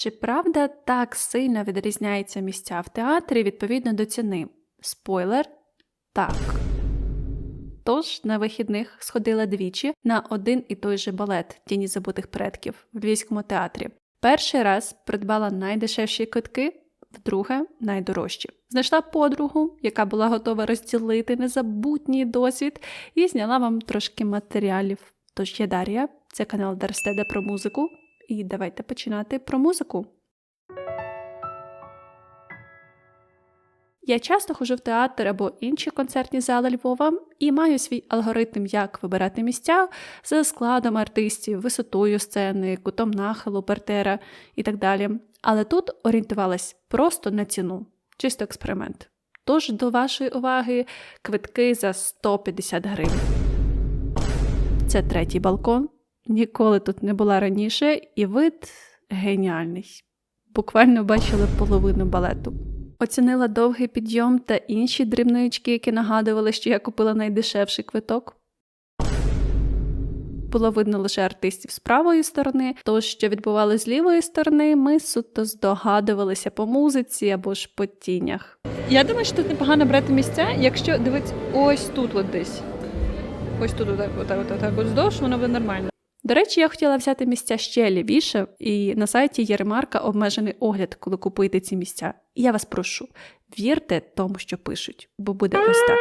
Чи правда так сильно відрізняються місця в театрі відповідно до ціни? Спойлер так. Тож на вихідних сходила двічі на один і той же балет Тіні забутих предків в Львівському театрі. Перший раз придбала найдешевші квитки, вдруге найдорожчі. Знайшла подругу, яка була готова розділити незабутній досвід, і зняла вам трошки матеріалів. Тож я Дар'я, це канал Дарстеда про музику. І давайте починати про музику. Я часто ходжу в театр або інші концертні зали Львова і маю свій алгоритм, як вибирати місця за складом артистів, висотою сцени, кутом нахилу, партера і так далі. Але тут орієнтувалась просто на ціну, чисто експеримент. Тож до вашої уваги квитки за 150 гривень. Це третій балкон. Ніколи тут не була раніше, і вид геніальний. Буквально бачили половину балету. Оцінила довгий підйом та інші дрібнички, які нагадували, що я купила найдешевший квиток. Було видно лише артистів з правої сторони, то, що відбувалося з лівої сторони, ми суто здогадувалися по музиці або ж по тінях. Я думаю, що тут непогано брати місця, якщо дивитися ось тут, от десь. Ось тут, отак, отак, отак, от здовж, воно буде нормально. До речі, я хотіла взяти місця ще лівіше, і на сайті є ремарка обмежений огляд, коли купуєте ці місця. І я вас прошу, вірте тому, що пишуть, бо буде ось так.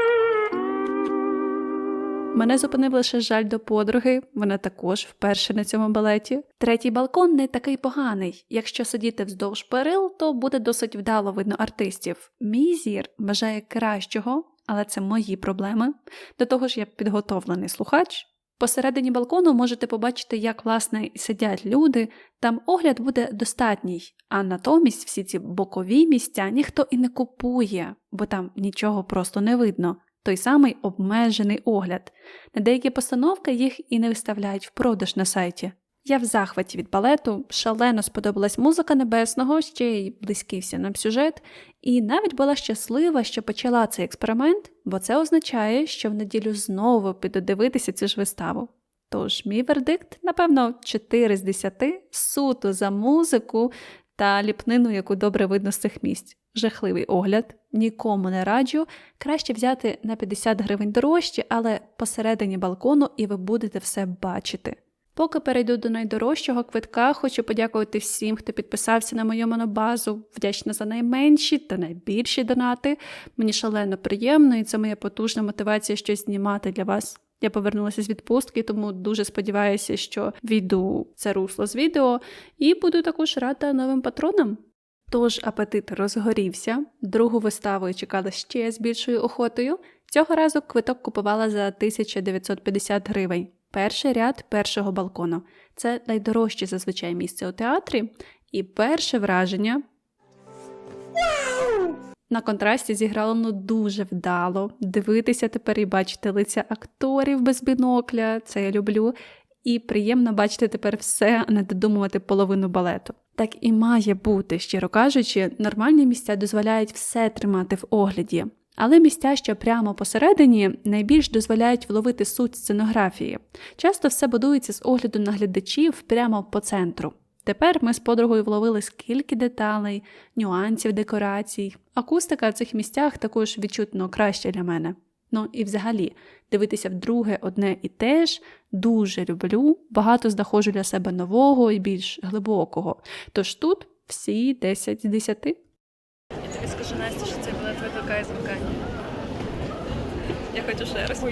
Мене зупинив лише жаль до подруги, вона також вперше на цьому балеті. Третій балкон не такий поганий. Якщо сидіти вздовж перил, то буде досить вдало видно артистів. Мій зір бажає кращого, але це мої проблеми. До того ж, я підготовлений слухач. Посередині балкону можете побачити, як власне сидять люди, там огляд буде достатній, а натомість всі ці бокові місця ніхто і не купує, бо там нічого просто не видно. Той самий обмежений огляд. На деякі постановки їх і не виставляють в продаж на сайті. Я в захваті від балету, шалено сподобалась музика небесного, ще й близькився нам сюжет, і навіть була щаслива, що почала цей експеримент, бо це означає, що в неділю знову піду дивитися цю ж виставу. Тож мій вердикт, напевно, 4 з 10 суто за музику та ліпнину, яку добре видно з цих місць. Жахливий огляд, нікому не раджу. Краще взяти на 50 гривень дорожче, але посередині балкону і ви будете все бачити. Поки перейду до найдорожчого квитка, хочу подякувати всім, хто підписався на мою монобазу. Вдячна за найменші та найбільші донати. Мені шалено приємно, і це моя потужна мотивація щось знімати для вас. Я повернулася з відпустки, тому дуже сподіваюся, що війду це русло з відео, і буду також рада новим патронам. Тож апетит розгорівся, другу виставу чекала ще з більшою охотою. Цього разу квиток купувала за 1950 гривень. Перший ряд першого балкону. Це найдорожче зазвичай місце у театрі. І перше враження на контрасті зіграло ну дуже вдало. Дивитися тепер і бачити лиця акторів без бінокля, це я люблю. І приємно бачити тепер все, а не додумувати половину балету. Так і має бути, щиро кажучи, нормальні місця дозволяють все тримати в огляді. Але місця, що прямо посередині, найбільш дозволяють вловити суть сценографії. Часто все будується з огляду на глядачів прямо по центру. Тепер ми з подругою вловили скільки деталей, нюансів декорацій. Акустика в цих місцях також відчутно краще для мене. Ну і взагалі, дивитися вдруге одне і те ж дуже люблю, багато знаходжу для себе нового і більш глибокого. Тож тут всі 10 з 10. Я тобі скажу, Настя, що викликає звикання. Я хочу ще раз.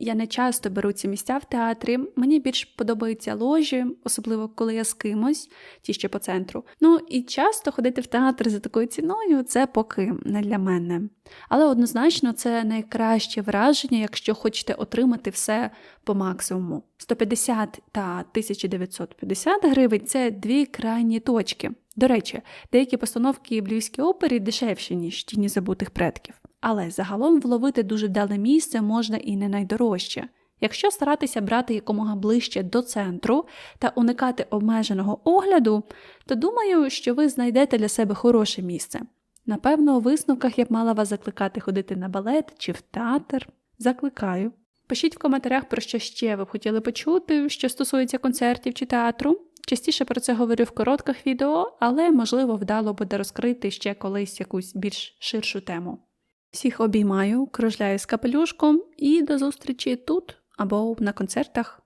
Я не часто беру ці місця в театрі. Мені більш подобаються ложі, особливо коли я з кимось, ті ще по центру. Ну і часто ходити в театр за такою ціною це поки не для мене. Але однозначно це найкраще враження, якщо хочете отримати все по максимуму. 150 та 1950 гривень це дві крайні точки. До речі, деякі постановки в опері дешевші, ніж тіні забутих предків. Але загалом вловити дуже вдале місце можна і не найдорожче. Якщо старатися брати якомога ближче до центру та уникати обмеженого огляду, то думаю, що ви знайдете для себе хороше місце. Напевно, у висновках я б мала вас закликати ходити на балет чи в театр. Закликаю. Пишіть в коментарях, про що ще ви б хотіли почути, що стосується концертів чи театру. Частіше про це говорю в коротких відео, але можливо вдало буде розкрити ще колись якусь більш ширшу тему. Всіх обіймаю, кружляю з капелюшком і до зустрічі тут або на концертах.